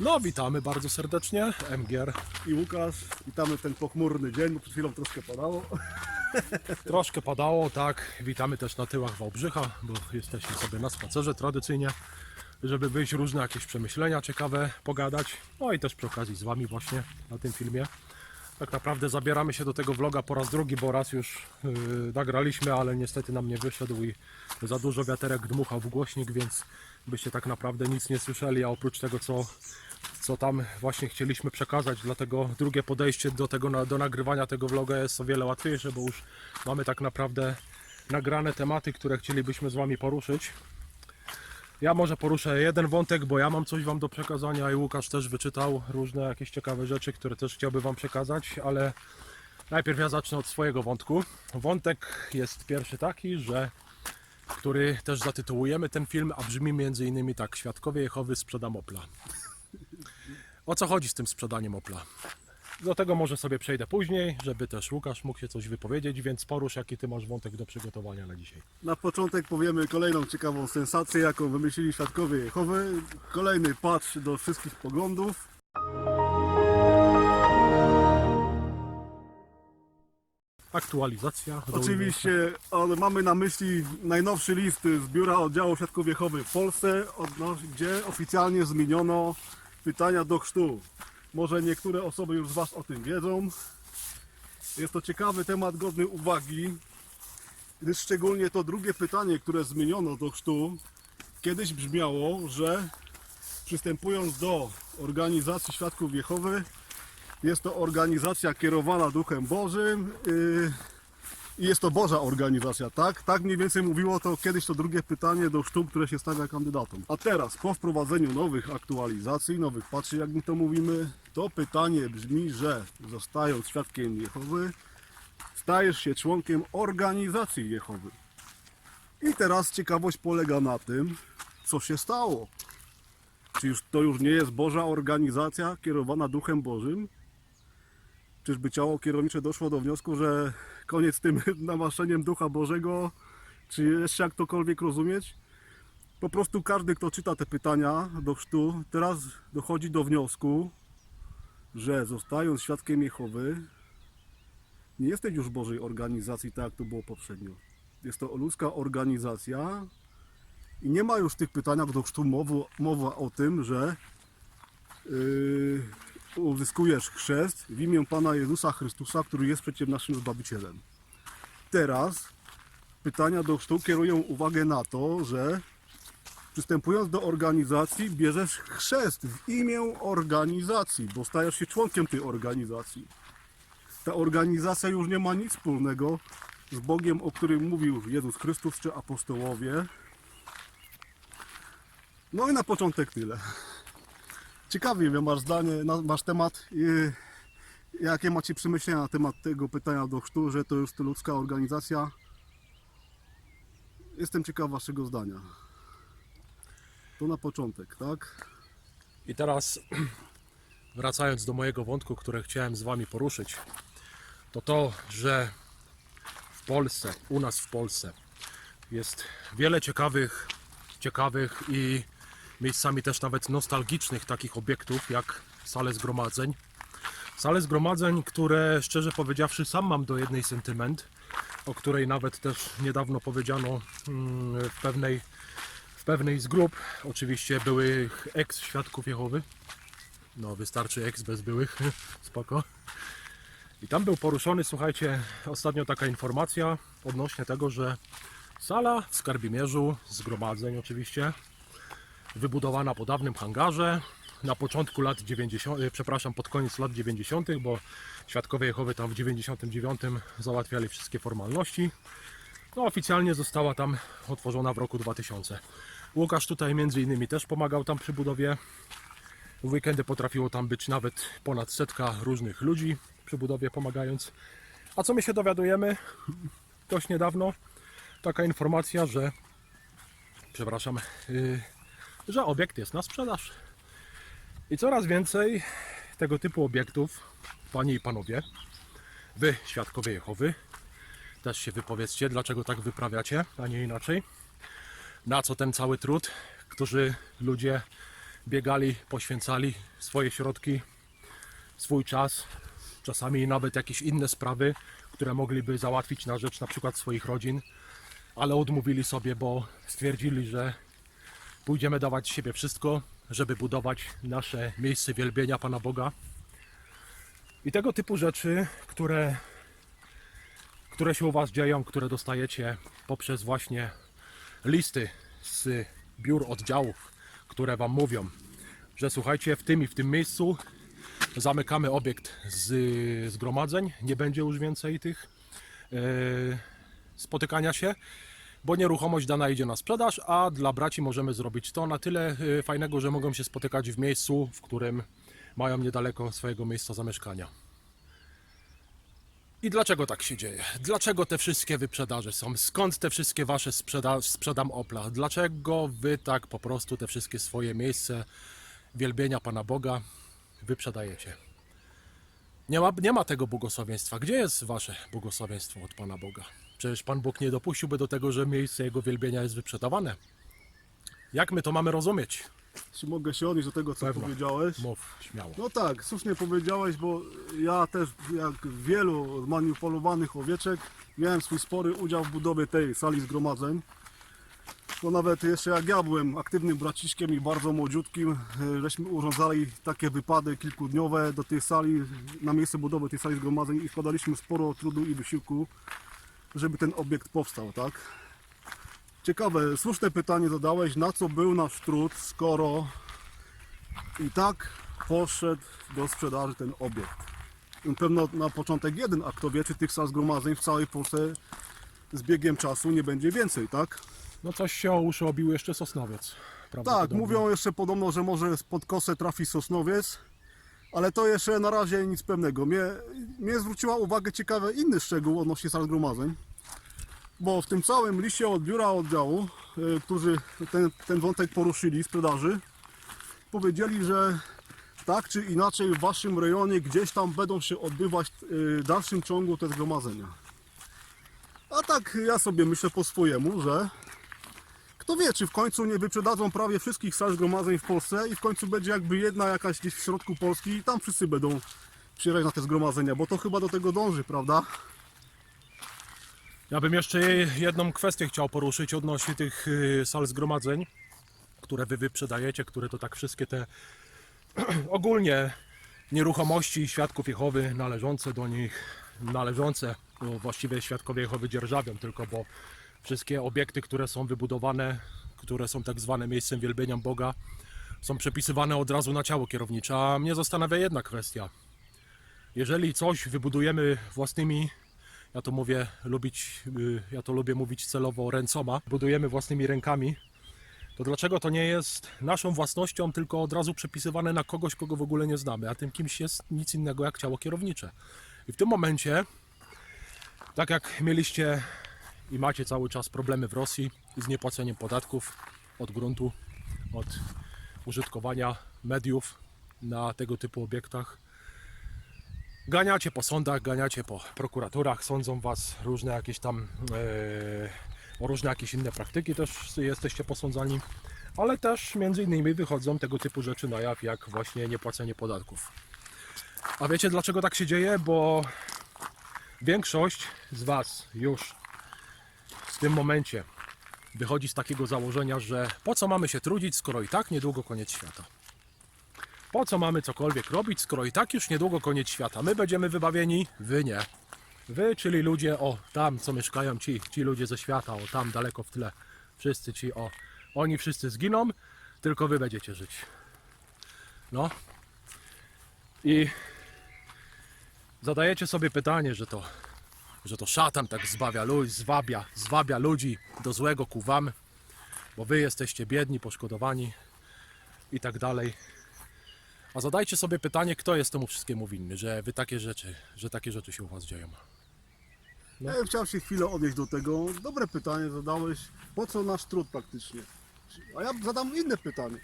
No, witamy bardzo serdecznie. MGR. i Łukasz. Witamy w ten pochmurny dzień, bo przed chwilą troszkę padało. Troszkę padało, tak. Witamy też na tyłach Wałbrzycha, bo jesteśmy sobie na spacerze tradycyjnie, żeby wyjść różne jakieś przemyślenia ciekawe, pogadać. No i też przy okazji z Wami właśnie na tym filmie. Tak naprawdę zabieramy się do tego vloga po raz drugi, bo raz już yy, nagraliśmy, ale niestety nam nie wyszedł i za dużo wiaterek dmuchał w głośnik, więc byście tak naprawdę nic nie słyszeli, a oprócz tego co, co tam właśnie chcieliśmy przekazać, dlatego drugie podejście do tego, do nagrywania tego vloga jest o wiele łatwiejsze, bo już mamy tak naprawdę nagrane tematy, które chcielibyśmy z Wami poruszyć. Ja może poruszę jeden wątek, bo ja mam coś Wam do przekazania i Łukasz też wyczytał różne jakieś ciekawe rzeczy, które też chciałby Wam przekazać, ale najpierw ja zacznę od swojego wątku. Wątek jest pierwszy taki, że który też zatytułujemy ten film, a brzmi między innymi tak Świadkowie Jehowy sprzedam Opla. O co chodzi z tym sprzedaniem Opla? Do tego może sobie przejdę później, żeby też Łukasz mógł się coś wypowiedzieć, więc porusz jaki Ty masz wątek do przygotowania na dzisiaj. Na początek powiemy kolejną ciekawą sensację, jaką wymyślili świadkowie Jehowy. Kolejny patch do wszystkich poglądów. Aktualizacja. do Oczywiście ale mamy na myśli najnowszy list z Biura Oddziału Świadków Jehowy w Polsce, odno- gdzie oficjalnie zmieniono pytania do chrztu. Może niektóre osoby już z Was o tym wiedzą. Jest to ciekawy temat, godny uwagi, gdyż szczególnie to drugie pytanie, które zmieniono do chrztu, kiedyś brzmiało, że przystępując do organizacji Świadków Jehowy, jest to organizacja kierowana Duchem Bożym, yy, i jest to Boża organizacja, tak? Tak mniej więcej mówiło to kiedyś to drugie pytanie do sztuk, które się stawia kandydatom. A teraz, po wprowadzeniu nowych aktualizacji, nowych patrzy, jak my to mówimy, to pytanie brzmi, że zostając świadkiem Jehowy, stajesz się członkiem organizacji Jehowy. I teraz ciekawość polega na tym, co się stało. Czy już to już nie jest Boża organizacja kierowana Duchem Bożym? Czyżby ciało kierownicze doszło do wniosku, że koniec tym namaszczeniem Ducha Bożego, czy jeszcze jak tokolwiek rozumieć? Po prostu każdy, kto czyta te pytania do chrztu, teraz dochodzi do wniosku, że zostając świadkiem Jehowy, nie jesteś już Bożej organizacji, tak jak to było poprzednio. Jest to ludzka organizacja i nie ma już w tych pytaniach do chrztu mowy, mowa o tym, że yy, uzyskujesz chrzest w imię Pana Jezusa Chrystusa, który jest przecież naszym Zbawicielem. Teraz pytania do chrztu kierują uwagę na to, że przystępując do organizacji bierzesz chrzest w imię organizacji, bo stajesz się członkiem tej organizacji. Ta organizacja już nie ma nic wspólnego z Bogiem, o którym mówił Jezus Chrystus czy apostołowie. No i na początek tyle. Ciekawie wiem, masz zdanie, na- masz temat. Jakie macie przemyślenia na temat tego pytania do chrztu, że to jest ludzka organizacja? Jestem ciekaw waszego zdania. To na początek, tak? I teraz wracając do mojego wątku, który chciałem z Wami poruszyć, to to, że w Polsce, u nas w Polsce jest wiele ciekawych, ciekawych i miejscami też nawet nostalgicznych takich obiektów jak sale zgromadzeń. Sale zgromadzeń, które szczerze powiedziawszy sam mam do jednej sentyment, o której nawet też niedawno powiedziano mm, w pewnej w pewnej z grup, oczywiście byłych ex-świadków Jehowy. No, wystarczy ex bez byłych, spoko. I tam był poruszony, słuchajcie, ostatnio taka informacja odnośnie tego, że sala w Skarbimierzu, zgromadzeń oczywiście, wybudowana po dawnym hangarze, na początku lat 90., e, przepraszam, pod koniec lat 90., bo świadkowie Jehowy tam w 99 załatwiali wszystkie formalności. No, oficjalnie została tam otworzona w roku 2000. Łukasz tutaj między innymi też pomagał tam przy budowie. W weekendy potrafiło tam być nawet ponad setka różnych ludzi przy budowie pomagając. A co my się dowiadujemy? Dość niedawno taka informacja, że przepraszam, yy, że obiekt jest na sprzedaż. I coraz więcej tego typu obiektów, panie i panowie, wy świadkowie Jehowy, też się wypowiedzcie, dlaczego tak wyprawiacie, a nie inaczej. Na co ten cały trud, którzy ludzie biegali, poświęcali swoje środki, swój czas, czasami nawet jakieś inne sprawy, które mogliby załatwić na rzecz na przykład swoich rodzin, ale odmówili sobie, bo stwierdzili, że pójdziemy dawać siebie wszystko, żeby budować nasze miejsce wielbienia Pana Boga. I tego typu rzeczy, które, które się u Was dzieją, które dostajecie poprzez właśnie listy z biur oddziałów, które Wam mówią, że słuchajcie, w tym i w tym miejscu zamykamy obiekt z zgromadzeń, nie będzie już więcej tych e, spotykania się, bo nieruchomość dana idzie na sprzedaż, a dla braci możemy zrobić to na tyle e, fajnego, że mogą się spotykać w miejscu, w którym mają niedaleko swojego miejsca zamieszkania. I dlaczego tak się dzieje? Dlaczego te wszystkie wyprzedaże są? Skąd te wszystkie wasze sprzeda sprzedam Opla? Dlaczego wy tak po prostu te wszystkie swoje miejsce wielbienia Pana Boga wyprzedajecie? Nie ma, nie ma tego błogosławieństwa. Gdzie jest wasze błogosławieństwo od Pana Boga? Przecież Pan Bóg nie dopuściłby do tego, że miejsce Jego wielbienia jest wyprzedawane. Jak my to mamy rozumieć? Czy mogę się odnieść do tego, co Pewno. powiedziałeś? Mów śmiało. No tak, słusznie powiedziałeś, bo ja też, jak wielu zmanipulowanych owieczek, miałem swój spory udział w budowie tej sali zgromadzeń. Bo nawet jeszcze jak ja byłem aktywnym braciszkiem i bardzo młodziutkim, e, żeśmy urządzali takie wypady kilkudniowe do tej sali, na miejsce budowy tej sali zgromadzeń i wkładaliśmy sporo trudu i wysiłku, żeby ten obiekt powstał, tak? Ciekawe, słuszne pytanie zadałeś, na co był nasz trud, skoro i tak poszedł do sprzedaży ten obiekt. Na pewno na początek jeden, a kto wie, czy tych zgromadzeń w całej Polsce z biegiem czasu nie będzie więcej, tak? No coś się o uszy obił jeszcze Sosnowiec. Tak, mówią jeszcze podobno, że może spod kosę trafi Sosnowiec, ale to jeszcze na razie nic pewnego. Mnie, mnie zwróciła uwagę ciekawy inny szczegół odnośnie sal zgromadzeń, bo w tym całym liście od biura oddziału, y, którzy ten, ten wątek poruszyli, sprzedaży, powiedzieli, że tak czy inaczej w waszym rejonie gdzieś tam będą się odbywać y, w dalszym ciągu te zgromadzenia. A tak ja sobie myślę po swojemu, że kto wie, czy w końcu nie wyprzedadzą prawie wszystkich sal zgromadzeń w Polsce i w końcu będzie jakby jedna jakaś gdzieś w środku Polski i tam wszyscy będą przyjeżdżać na te zgromadzenia, bo to chyba do tego dąży, prawda? Ja bym jeszcze jedną kwestię chciał poruszyć odnośnie tych y, sal zgromadzeń, które wy wyprzedajecie, które to tak wszystkie te ogólnie nieruchomości świadków Jehowy należące do nich, należące, bo właściwie świadkowie Jehowy dzierżawią tylko, bo wszystkie obiekty, które są wybudowane, które są tak zwane miejscem wielbienia Boga, są przepisywane od razu na ciało kierownicze. A mnie zastanawia jedna kwestia. Jeżeli coś wybudujemy własnymi ja to mówię lubić, y, ja to lubię mówić celowo ręcoma, budujemy własnymi rękami, to dlaczego to nie jest naszą własnością, tylko od razu przepisywane na kogoś, kogo w ogóle nie znamy, a tym kimś jest nic innego jak ciało kierownicze. I w tym momencie, tak jak mieliście i macie cały czas problemy w Rosji z niepłaceniem podatków od gruntu, od użytkowania mediów na tego typu obiektach, Ganiacie po sądach, ganiacie po prokuraturach, sądzą was różne jakieś tam e, o różne jakieś inne praktyki też jesteście posądzani, ale też między innymi wychodzą tego typu rzeczy na jaw, jak właśnie niepłacenie podatków. A wiecie dlaczego tak się dzieje? Bo większość z was już w tym momencie wychodzi z takiego założenia, że po co mamy się trudzić, skoro i tak niedługo koniec świata. Po co mamy cokolwiek robić, skoro i tak już niedługo koniec świata? My będziemy wybawieni, wy nie. Wy, czyli ludzie, o tam co mieszkają ci, ci ludzie ze świata, o tam daleko w tle. Wszyscy ci, o, oni wszyscy zginą, tylko wy będziecie żyć. No. I zadajecie sobie pytanie, że to, że to szatan tak zbawia ludzi, zwabia, zwabia ludzi do złego ku wam, bo wy jesteście biedni, poszkodowani i tak dalej. A zadajcie sobie pytanie, kto jest temu wszystkiemu winny, że wy takie rzeczy, że takie rzeczy się u was dzieją. Ja bym chciał się chwilę odnieść do tego. Dobre pytanie zadałeś. Po co nasz trud praktycznie? A ja zadam inne pytanie.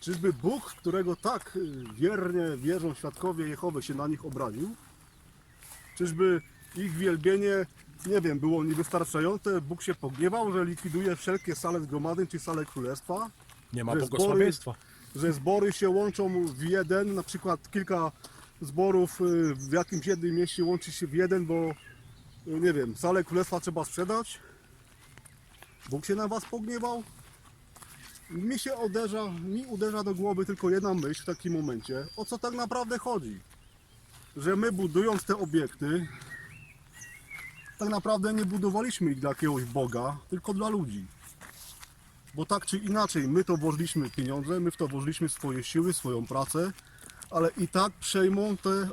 Czyżby Bóg, którego tak wiernie wierzą świadkowie Jehowy, się na nich obraził? Czyżby ich wielbienie, nie wiem, było niewystarczające? Bóg się pogniewał, że likwiduje wszelkie sale zgromadzeń czy sale królestwa? Nie ma Że błogosławieństwa. że zbory się łączą w jeden, na przykład kilka zborów y, w jakimś jednym mieście łączy się w jeden, bo y, nie wiem, salę królestwa trzeba sprzedać? Bóg się na was pogniewał? Mi się uderza, mi uderza do głowy tylko jedna myśl w takim momencie, o co tak naprawdę chodzi. Że my budując te obiekty, tak naprawdę nie budowaliśmy ich dla jakiegoś Boga, tylko dla ludzi. Bo tak czy inaczej, my to włożyliśmy pieniądze, my w to włożyliśmy swoje siły, swoją pracę, ale i tak przejmą te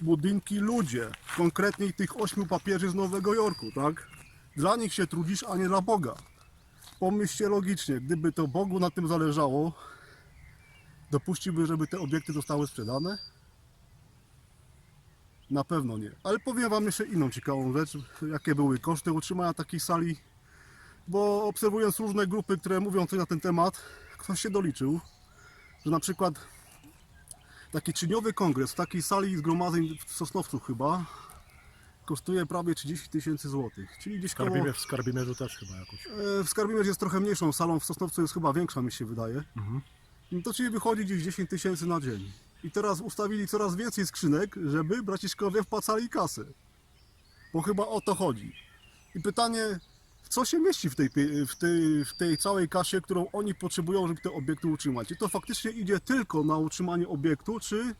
budynki ludzie, konkretnie tych ośmiu papieży z Nowego Jorku, tak? Dla nich się trudzisz, a nie dla Boga. Pomyślcie logicznie, gdyby to Bogu na tym zależało, dopuściłby, żeby te obiekty zostały sprzedane? Na pewno nie. Ale powiem Wam jeszcze inną ciekawą rzecz, jakie były koszty utrzymania takiej sali, bo obserwując różne grupy, które mówią coś na ten temat, ktoś się doliczył, że na przykład taki trzydniowy kongres w takiej sali zgromadzeń w Sosnowcu chyba kosztuje prawie 30 tysięcy złotych, czyli gdzieś W koło... Skarbimierz, w Skarbimierzu też chyba jakoś. E, W Skarbimierz jest trochę mniejszą salą, w Sosnowcu jest chyba większa, mi się wydaje. No to czyli wychodzi gdzieś 10 tysięcy na dzień. I teraz ustawili coraz więcej skrzynek, żeby braciszkowie wpłacali kasę. Bo chyba o to chodzi. I pytanie, co się mieści w tej, w tej, w tej całej kasie, którą oni potrzebują, żeby te obiekty utrzymać? Czy to faktycznie idzie tylko na utrzymanie obiektu, czy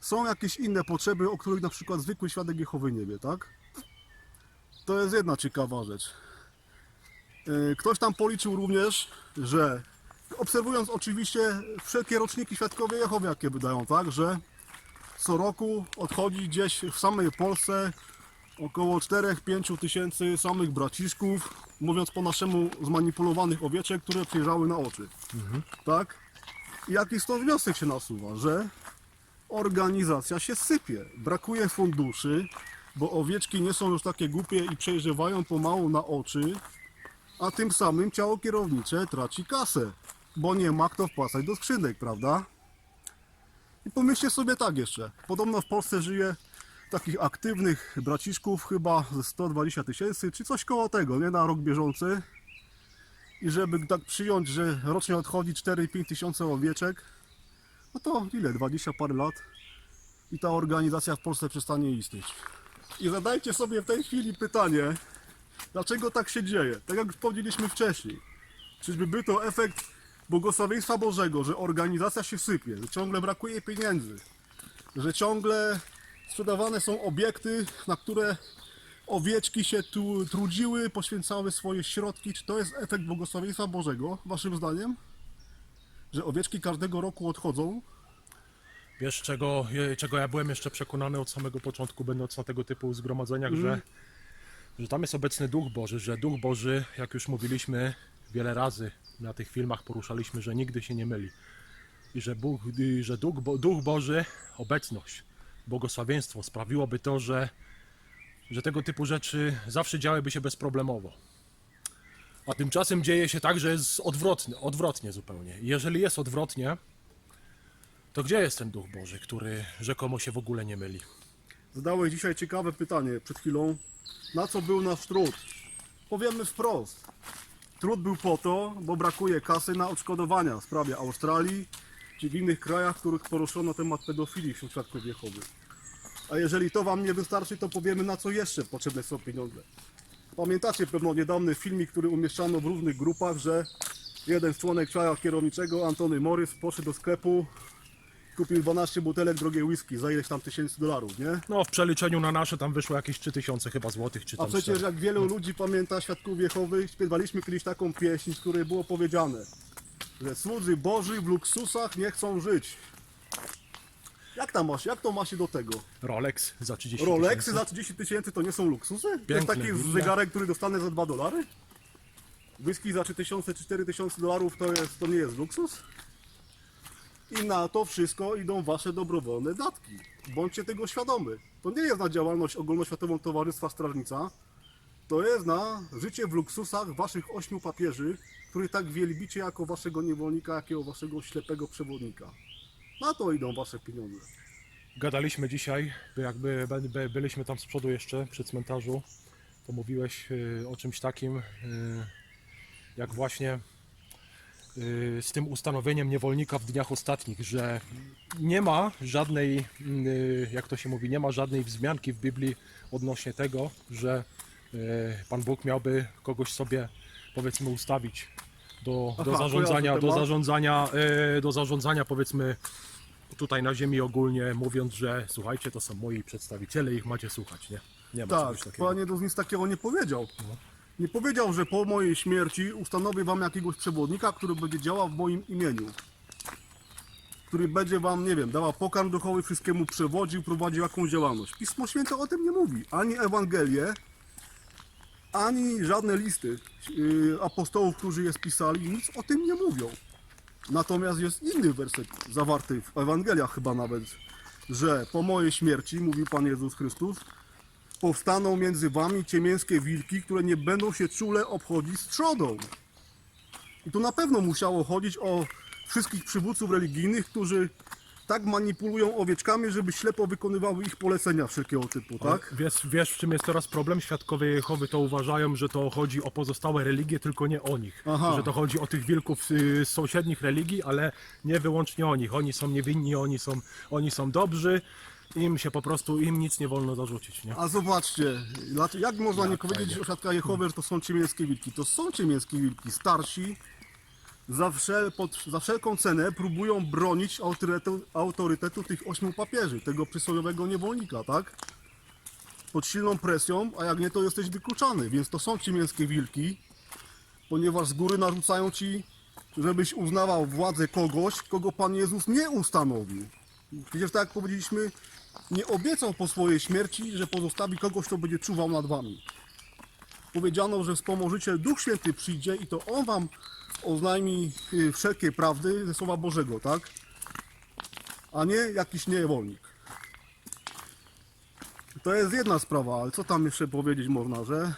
są jakieś inne potrzeby, o których na przykład zwykły świadek Jehowy nie wie, tak? To jest jedna ciekawa rzecz. E, Ktoś tam policzył również, że obserwując oczywiście wszelkie roczniki świadkowie Jehowy, jakie wydają, tak, że co roku odchodzi gdzieś w samej Polsce około 4-5 tysięcy samych braciszków, mówiąc po naszemu zmanipulowanych owieczek, które przyjrzały na oczy. Tak? I jaki stąd wniosek się nasuwa, że organizacja się sypie, brakuje funduszy, bo owieczki nie są już takie głupie i przejrzewają pomału na oczy, a tym samym ciało kierownicze traci kasę, bo nie ma kto wpłacać do skrzynek, prawda? I pomyślcie sobie tak jeszcze, podobno w Polsce żyje takich aktywnych braciszków chyba ze 120 tysięcy, czy coś koło tego, nie na rok bieżący. I żeby tak przyjąć, że rocznie odchodzi 4-5 tysiące owieczek, no to ile, 20 parę lat i ta organizacja w Polsce przestanie istnieć. I zadajcie sobie w tej chwili pytanie, Dlaczego tak się dzieje? Tak jak już powiedzieliśmy wcześniej. Czyżby był to efekt błogosławieństwa Bożego, że organizacja się sypie, że ciągle brakuje pieniędzy, że ciągle sprzedawane są obiekty, na które owieczki się tu trudziły, poświęcały swoje środki. Czy to jest efekt błogosławieństwa Bożego, waszym zdaniem? Że owieczki każdego roku odchodzą? Wiesz, czego, czego ja byłem jeszcze przekonany od samego początku, będąc na tego typu zgromadzeniach, że, że tam jest obecny Duch Boży, że Duch Boży, jak już mówiliśmy wiele razy na tych filmach, poruszaliśmy, że nigdy się nie myli. I że, Bóg, że Duch, Bo- Duch Boży, obecność, błogosławieństwo sprawiłoby to, że, że tego typu rzeczy zawsze działyby się bezproblemowo. A tymczasem dzieje się tak, że jest odwrotnie, odwrotnie zupełnie. Jeżeli jest odwrotnie, to gdzie jest ten Duch Boży, który rzekomo się w ogóle nie myli? Zadałeś dzisiaj ciekawe pytanie przed chwilą. Na co był nasz trud? Powiemy wprost. Trud był po to, bo brakuje kasy na odszkodowania w sprawie Australii czy w innych krajach, w których poruszono temat pedofilii wśród świadków Jehowy. A jeżeli to Wam nie wystarczy, to powiemy na co jeszcze potrzebne są pieniądze. Pamiętacie pewno niedawny filmik, który umieszczano w różnych grupach, że jeden z członek ciała kierowniczego, Antony Morris, poszedł do sklepu, kupił 12 butelek drogiej whisky za ileś tam tysięcy dolarów, nie? No, w przeliczeniu na nasze tam wyszło jakieś 3000 chyba złotych, czy A tam przecież cztery. jak wielu ludzi pamięta Świadków Jehowych, śpiewaliśmy kiedyś taką pieśń, w której było powiedziane, że słudzy Boży w luksusach nie chcą żyć. Jak, tam masz, jak to ma się do tego? Rolex za 30 Rolexy za 30 tysięcy to nie są luksusy? to jest Piękne taki zegarek, który dostanę za 2 dolary? Whisky za 3000 czy 4000 dolarów to, jest, to nie jest luksus? I na to wszystko idą wasze dobrowolne datki. Bądźcie tego świadomy. To nie jest na działalność ogólnoświatową Towarzystwa Strażnica. To jest na życie w luksusach waszych ośmiu papieży, których tak wielbicie jako waszego niewolnika, jakiego waszego ślepego przewodnika. Na to idą wasze pieniądze. Gadaliśmy dzisiaj, by jakby by- by- byliśmy tam z przodu jeszcze przy cmentarzu, to mówiłeś y, o czymś takim, y, jak właśnie z tym ustanowieniem niewolnika w dniach ostatnich, że nie ma żadnej, y, jak to się mówi, nie ma żadnej wzmianki w Biblii odnośnie tego, że y, Pan Bóg miałby kogoś sobie powiedzmy ustawić do, do Aha, zarządzania, do zarządzania, y, do zarządzania powiedzmy tutaj na ziemi ogólnie, mówiąc, że słuchajcie, to są moi przedstawiciele, ich macie słuchać, nie? Nie ma Tak, czegoś takiego. Pan Jezus nic takiego nie powiedział. Nie powiedział, że po mojej śmierci ustanowię wam jakiegoś przewodnika, który będzie działał w moim imieniu. Który będzie wam, nie wiem, dawał pokarm duchowy, wszystkiemu przewodził, prowadził jakąś działalność. Pismo Święte o tym nie mówi. Ani Ewangelie, ani żadne listy yy, apostołów, którzy je spisali, nic o tym nie mówią. Natomiast jest inny werset zawarty w Ewangeliach chyba nawet, że po mojej śmierci, mówi Pan Jezus Chrystus, powstaną między wami ciemięskie wilki, które nie będą się czule obchodzić z trzodą. I tu na pewno musiało chodzić o wszystkich przywódców religijnych, którzy tak manipulują owieczkami, żeby ślepo wykonywały ich polecenia wszelkiego typu, tak? Wiesz, wiesz, w czym jest teraz problem? Świadkowie Jehowy to uważają, że to chodzi o pozostałe religie, tylko nie o nich. Aha. Że to chodzi o tych wilków y, z sąsiednich religii, ale nie wyłącznie o nich. Oni są niewinni, oni są, oni są dobrzy. Im się po prostu, im nic nie wolno zarzucić, nie? A zobaczcie, dlaczego- jak można nie powiedzieć o świadkach Jehowy, że to są ciemięskie wilki? To są ciemięskie wilki, starsi, za, wszel, pod, za wszelką cenę próbują bronić autorytetu, autorytetu tych ośmiu papieży, tego przysłowiowego niewolnika, tak? Pod silną presją, a jak nie, to jesteś wykluczany, więc to są ciemięskie wilki, ponieważ z góry narzucają ci, żebyś uznawał władzę kogoś, kogo Pan Jezus nie ustanowił. Przecież tak jak powiedzieliśmy, nie obiecał po swojej śmierci, że pozostawi kogoś, kto będzie czuwał nad wami. Powiedziano, że wspomożyciel Duch Święty przyjdzie i to On wam oznajmi y, wszelkie prawdy ze Słowa Bożego, tak? A nie jakiś niewolnik. To jest jedna sprawa, ale co tam jeszcze powiedzieć można, że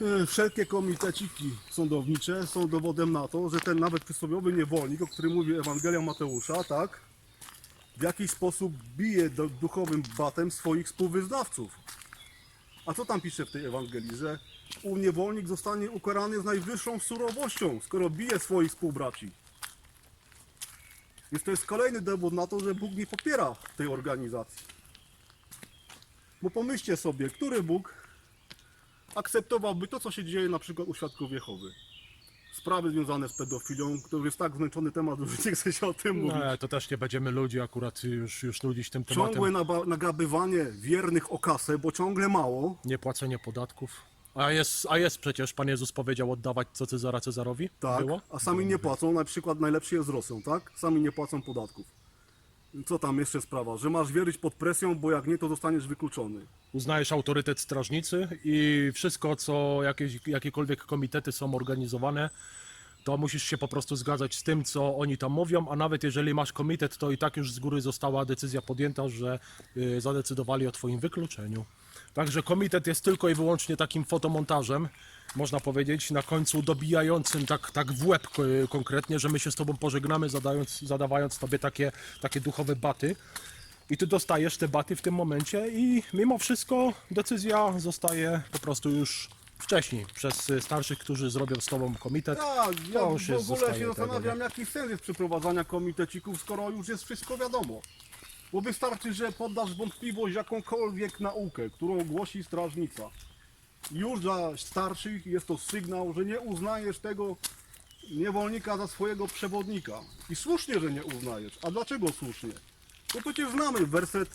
y, wszelkie komiteciki sądownicze są dowodem na to, że ten nawet przysłowiowy niewolnik, o którym mówi Ewangelia Mateusza, tak? W jakiś sposób bije duchowym batem swoich współwyznawców. A co tam pisze w tej Ewangelii? Że niewolnik zostanie ukarany z najwyższą surowością, skoro bije swoich współbraci. Więc to jest kolejny dowód na to, że Bóg nie popiera tej organizacji. Bo pomyślcie sobie, który Bóg akceptowałby to, co się dzieje na przykład u świadków Jehowy. Sprawy związane z pedofilią, już jest tak zmęczony temat, że nie chce się o tym mówić. Nie, to też nie będziemy ludzi akurat już, już nudzić tym tematem. Ciągłe naba- nagabywanie wiernych o kasę, bo ciągle mało. Niepłacenie podatków. A jest, a jest przecież, Pan Jezus powiedział oddawać co Cezara Cezarowi? Tak, Było? a sami nie płacą. Na przykład najlepszy jest z Rosją, tak? Sami nie płacą podatków. Co tam jeszcze sprawa? Że masz wierzyć pod presją, bo jak nie, to zostaniesz wykluczony. uznajesz autorytet strażnicy i wszystko, co jakieś, jakiekolwiek komitety są organizowane, to musisz się po prostu zgadzać z tym, co oni tam mówią, a nawet jeżeli masz komitet, to i tak już z góry została decyzja podjęta, że y, zadecydowali o twoim wykluczeniu. Także komitet jest tylko i wyłącznie takim fotomontażem, można powiedzieć, na końcu dobijającym tak, tak w łeb ko- konkretnie, że my się z tobą pożegnamy, zadając, zadawając tobie takie, takie duchowe baty. I ty dostajesz te baty w tym momencie i mimo wszystko decyzja zostaje po prostu już wcześniej przez starszych, którzy zrobią z tobą komitet. Tak, ja w już jest ogóle zostaje się tego, zastanawiam, jaki sens jest przeprowadzania komitecików, skoro już jest wszystko wiadomo. Bo wystarczy, że poddasz wątpliwość jakąkolwiek naukę, którą głosi strażnica. Już dla starszych jest to sygnał, że nie uznajesz tego niewolnika za swojego przewodnika. I słusznie, że nie uznajesz. A dlaczego słusznie? Bo przecież znamy werset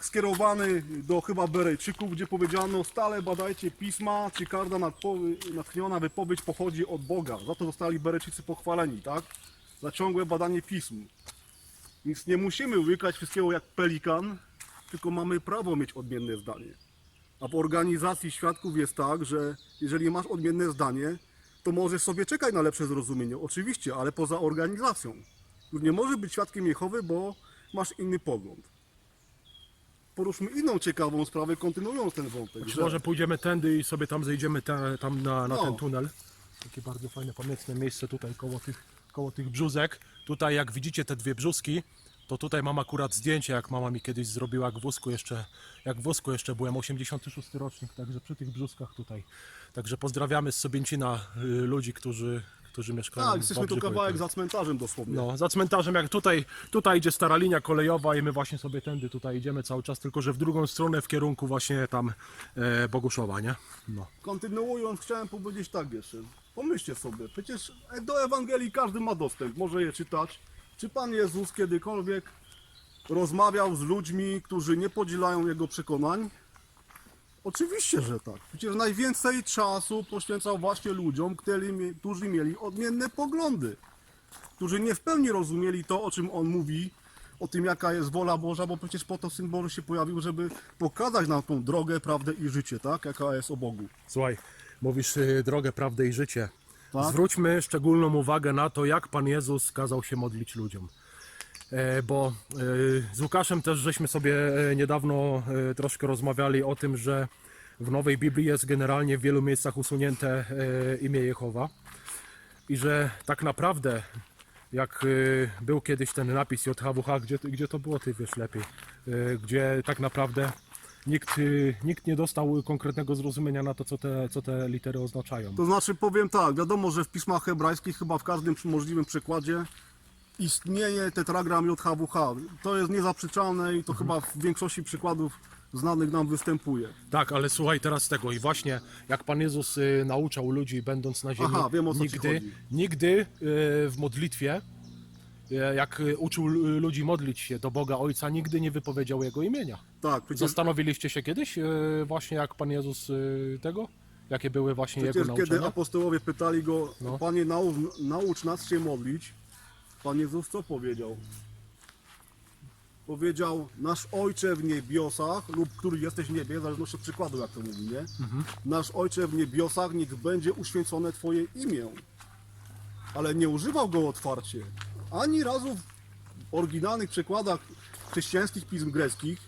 skierowany do chyba Berejczyków, gdzie powiedziano stale badajcie pisma, czy każda natchniona wypowiedź pochodzi od Boga. Za to zostali Berejczycy pochwaleni, tak? Za ciągłe badanie pism. Więc nie musimy łykać wszystkiego jak pelikan, tylko mamy prawo mieć odmienne zdanie. A w organizacji świadków jest tak, że jeżeli masz odmienne zdanie, to możesz sobie czekać na lepsze zrozumienie, oczywiście, ale poza organizacją. Już nie możesz być świadkiem Jehowy, bo masz inny pogląd. Poruszmy inną ciekawą sprawę, kontynuując ten wątek. Czy że- może pójdziemy tędy i sobie tam zejdziemy te, tam na, na No. ten tunel. Takie bardzo fajne, pamiętne miejsce tutaj koło tych, koło tych brzuzek. Tutaj jak widzicie te dwie brzuski, to tutaj mam akurat zdjęcie, jak mama mi kiedyś zrobiła, jak w wózku jeszcze, jak w wózku jeszcze byłem, 86 rocznik, także przy tych brzuskach tutaj. Także pozdrawiamy z Sobięcina y, ludzi, którzy, którzy mieszkają Tak, jesteśmy tu Wałbrzychu. kawałek za cmentarzem dosłownie. No, za cmentarzem, jak tutaj, tutaj idzie stara linia kolejowa i my właśnie sobie tędy tutaj idziemy cały czas, tylko że w drugą stronę, w kierunku właśnie tam e, Boguszowa, nie? No. Kontynuując, chciałem powiedzieć tak jeszcze. Pomyślcie sobie, przecież do Ewangelii każdy ma dostęp, może je czytać. Czy Pan Jezus kiedykolwiek rozmawiał z ludźmi, którzy nie podzielają Jego przekonań? Oczywiście, że tak. Przecież najwięcej czasu poświęcał właśnie ludziom, którzy mie- którzy mieli odmienne poglądy. Którzy nie w pełni rozumieli to, o czym On mówi, o tym, jaka jest wola Boża, bo przecież po to Syn Boży się pojawił, żeby pokazać nam tą drogę, prawdę i życie, tak? Jaka jest o Bogu. Słuchaj, mówisz y, drogę, prawdę i życie. Tak. Zwróćmy szczególną uwagę na to, jak Pan Jezus kazał się modlić ludziom. E, bo e, z Łukaszem też żeśmy sobie e, niedawno troszkę rozmawiali o tym, że w Nowej Biblii jest generalnie w wielu miejscach usunięte imię Jehowa i że tak naprawdę jak był kiedyś ten napis JHWH, gdzie, gdzie to było, ty wiesz lepiej, gdzie tak naprawdę nikt, y, nikt nie dostał konkretnego zrozumienia na to, co te, co te litery oznaczają. To znaczy powiem tak, wiadomo, że w pismach hebrajskich chyba w każdym możliwym przekładzie istnieje tetragram JHWH. To jest niezaprzeczalne i to chyba w większości przykładów znanych nam występuje. Tak, ale słuchaj teraz tego i właśnie jak Pan Jezus y, nauczał ludzi będąc na ziemi, Aha, wiem, o co nigdy, nigdy y, w modlitwie, jak y, uczył l- ludzi modlić się do Boga Ojca, nigdy nie wypowiedział Jego imienia. Tak, przecież, Zastanowiliście się kiedyś właśnie jak Pan Jezus tego? Jakie były właśnie przecież Jego kiedy nauczania? apostołowie pytali go, No. Panie naucz, naucz nas się modlić, Pan Jezus co powiedział? Powiedział, nasz Ojcze w niebiosach, lub który jesteś w niebie, w zależności od przykładu, jak to mówi, nie? Mhm. Nasz Ojcze w niebiosach, niech będzie uświęcone Twoje imię. Ale nie używał go otwarcie. Ani razu w oryginalnych przekładach chrześcijańskich pism greckich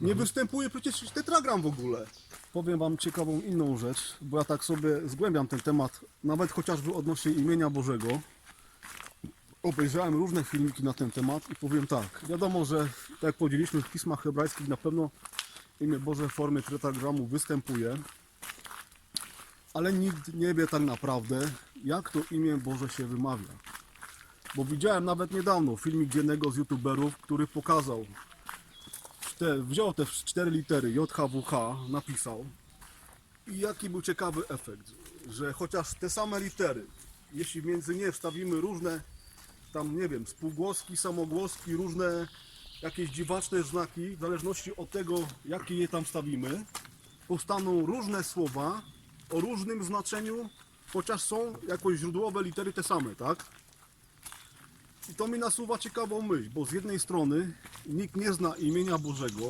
nie Mhm. występuje przecież tetragram w ogóle. Powiem Wam ciekawą inną rzecz, bo ja tak sobie zgłębiam ten temat, nawet chociażby odnośnie imienia Bożego. Obejrzałem różne filmiki na ten temat i powiem tak. Wiadomo, że tak jak powiedzieliśmy w pismach hebrajskich na pewno imię Boże w formie tetragramu występuje, ale nikt nie wie tak naprawdę, jak to imię Boże się wymawia. Bo widziałem nawet niedawno filmik jednego z youtuberów, który pokazał, te, wziął te cztery litery JHWH, napisał i jaki był ciekawy efekt, że chociaż te same litery, jeśli między nie wstawimy różne tam, nie wiem, spółgłoski, samogłoski, różne jakieś dziwaczne znaki, w zależności od tego, jakie je tam stawimy, powstaną różne słowa o różnym znaczeniu, chociaż są jakoś źródłowe litery te same, tak? I to mi nasuwa ciekawą myśl, bo z jednej strony nikt nie zna imienia Bożego,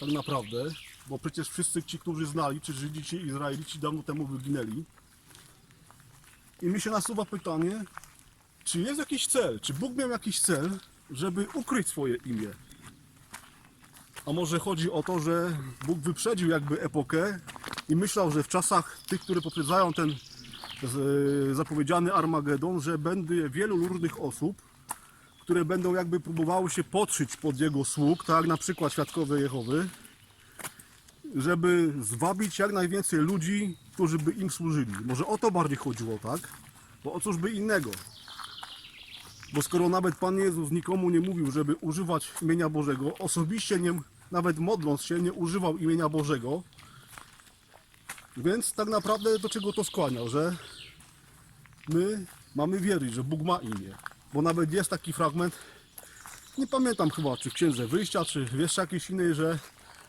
tak naprawdę, bo przecież wszyscy ci, którzy znali, czy Żydzi, czy Izraelici dawno temu wyginęli. I mi się nasuwa pytanie, czy jest jakiś cel, czy Bóg miał jakiś cel, żeby ukryć swoje imię? A może chodzi o to, że Bóg wyprzedził jakby epokę i myślał, że w czasach tych, które poprzedzają ten zapowiedziany Armagedon, że będzie wielu różnych osób, które będą jakby próbowały się podszyć pod jego sług, tak na przykład Świadkowie Jehowy, żeby zwabić jak najwięcej ludzi, którzy by im służyli. Może o to bardziej chodziło, tak? Bo o cóż by innego? Bo skoro nawet Pan Jezus nikomu nie mówił, żeby używać imienia Bożego, osobiście nie, nawet modląc się, nie używał imienia Bożego, więc tak naprawdę do czego to skłaniał, że my mamy wierzyć, że Bóg ma imię. Bo nawet jest taki fragment, nie pamiętam chyba, czy w Księdze Wyjścia, czy w jeszcze jakiejś innej, że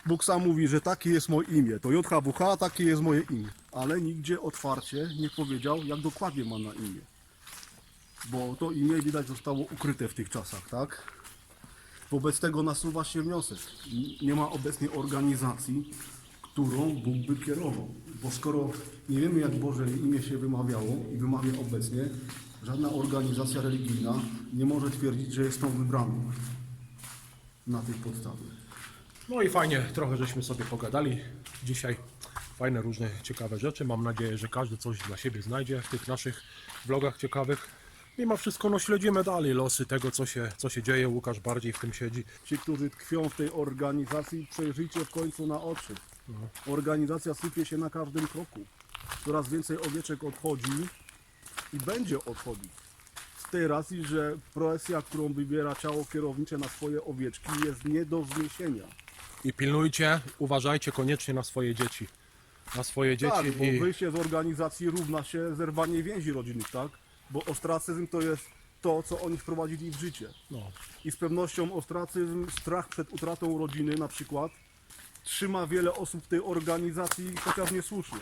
Bóg sam mówi, że takie jest moje imię. To JHWH, takie jest moje imię. Ale nigdzie otwarcie nie powiedział, jak dokładnie ma na imię. Bo to imię widać zostało ukryte w tych czasach, tak? Wobec tego nasuwa się wniosek. Nie ma obecnie organizacji, którą Bóg by kierował. Bo skoro nie wiemy, jak Boże imię się wymawiało i wymawia obecnie, żadna organizacja religijna nie może twierdzić, że jest tą wybraną na tej podstawie. No i fajnie, trochę żeśmy sobie pogadali dzisiaj. Fajne, różne ciekawe rzeczy. Mam nadzieję, że każdy coś dla siebie znajdzie w tych naszych vlogach ciekawych. Mimo wszystko no, śledzimy dalej losy tego, co się, co się dzieje. Łukasz bardziej w tym siedzi. Ci, którzy tkwią w tej organizacji, przejrzyjcie w końcu na oczy. Organizacja sypie się na każdym kroku. Coraz więcej owieczek odchodzi i będzie odchodzić. Z tej racji, że presja, którą wybiera ciało kierownicze na swoje owieczki jest nie do zniesienia. I pilnujcie, uważajcie koniecznie na swoje dzieci. Na swoje dzieci Tak, bo i wyjście z organizacji równa się zerwanie więzi rodzinnych, tak? Bo ostracyzm to jest to, co oni wprowadzili w życie. no, I z pewnością ostracyzm, strach przed utratą rodziny na przykład, trzyma wiele osób w tej organizacji, chociaż niesłusznie.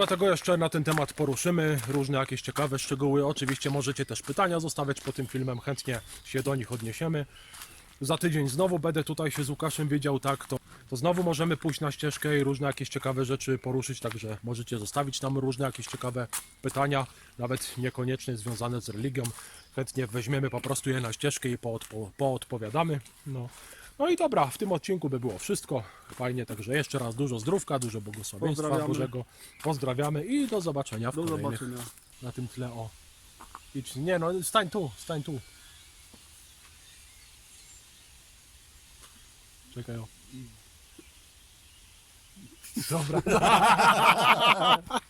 Dlatego jeszcze na ten temat poruszymy różne jakieś ciekawe szczegóły. Oczywiście możecie też pytania zostawiać po tym filmem, chętnie się do nich odniesiemy. Za tydzień znowu będę tutaj się z Łukaszem wiedział tak, to, to znowu możemy pójść na ścieżkę i różne jakieś ciekawe rzeczy poruszyć, także możecie zostawić nam różne jakieś ciekawe pytania, nawet niekoniecznie związane z religią. Chętnie weźmiemy po prostu je na ścieżkę i poodpo, poodpowiadamy. No. No i dobra, w tym odcinku by było wszystko. Fajnie, także jeszcze raz dużo zdrówka, dużo błogosławieństwa Pozdrawiamy. Bożego. Pozdrawiamy i do zobaczenia w Do kolejnych zobaczenia. na tym tle. O. Idź, nie no, stań tu, stań tu. Czekaj o. Dobra.